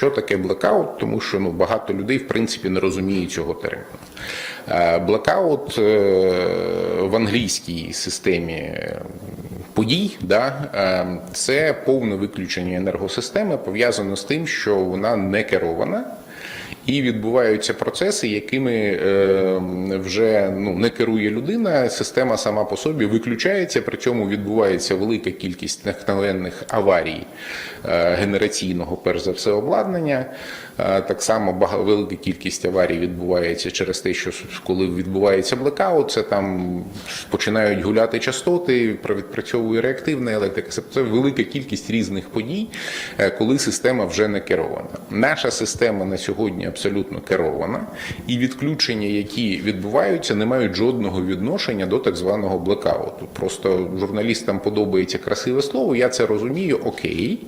Що таке блекаут? Тому що ну, багато людей в принципі не розуміють цього терміну. Е, Блекаут е, в англійській системі подій, да, е, це повне виключення енергосистеми пов'язано з тим, що вона не керована. І відбуваються процеси, якими е, вже ну не керує людина. Система сама по собі виключається. При цьому відбувається велика кількість техногенних аварій е, генераційного, перш за все, обладнання. Е, так само велика кількість аварій відбувається через те, що коли відбувається блекаут, це там починають гуляти частоти, відпрацьовує реактивна електрика. Це велика кількість різних подій, е, коли система вже не керована. Наша система на сьогодні абсолютно керована, і відключення, які відбуваються, не мають жодного відношення до так званого блекауту. Просто журналістам подобається красиве слово. Я це розумію, окей.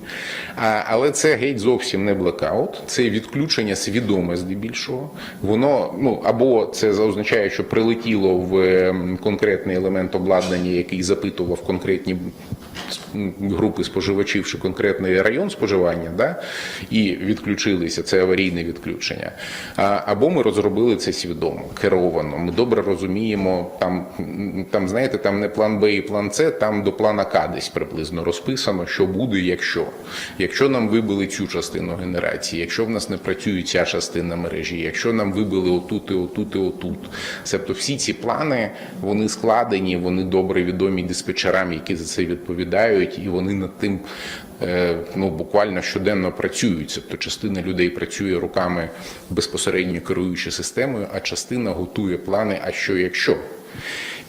Але це геть зовсім не блекаут, це відключення свідоме здебільшого. Воно ну або це означає, що прилетіло в ем, конкретний елемент обладнання, який запитував конкретні групи споживачів чи конкретний район споживання, да, і відключилися. Це аварійне відключення. А, або ми розробили це свідомо, керовано. Ми добре розуміємо, там, там знаєте, там не план Б і план С, там до плана К десь приблизно розписано, що буде, якщо. Якщо нам вибили цю частину генерації, якщо в нас не працює ця частина мережі, якщо нам вибили отут і отут і отут. Тобто всі ці плани вони складені, вони добре відомі диспетчерам, які за це відповідають, і вони над тим е, ну, буквально щоденно працюють. Тобто частина людей працює руками безпосередньо керуючи системою, а частина готує плани, а що якщо.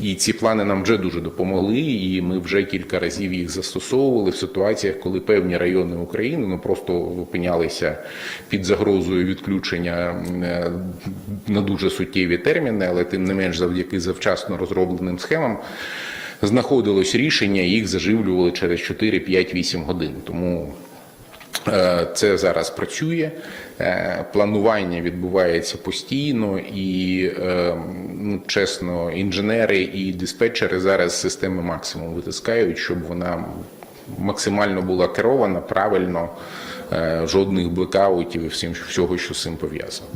І ці плани нам вже дуже допомогли, і ми вже кілька разів їх застосовували в ситуаціях, коли певні райони України ну просто опинялися під загрозою відключення е, на дуже суттєві терміни, але тим не менш, завдяки завчасно розробленим схемам. Знаходилось рішення, їх заживлювали через 4, 5, 8 годин. Тому Це зараз працює, Е, планування відбувається постійно, і е, ну, чесно, інженери і диспетчери зараз системи максимум витискають, щоб вона максимально була керована правильно, е, жодних блекаутів і всім всього, що з цим пов'язано.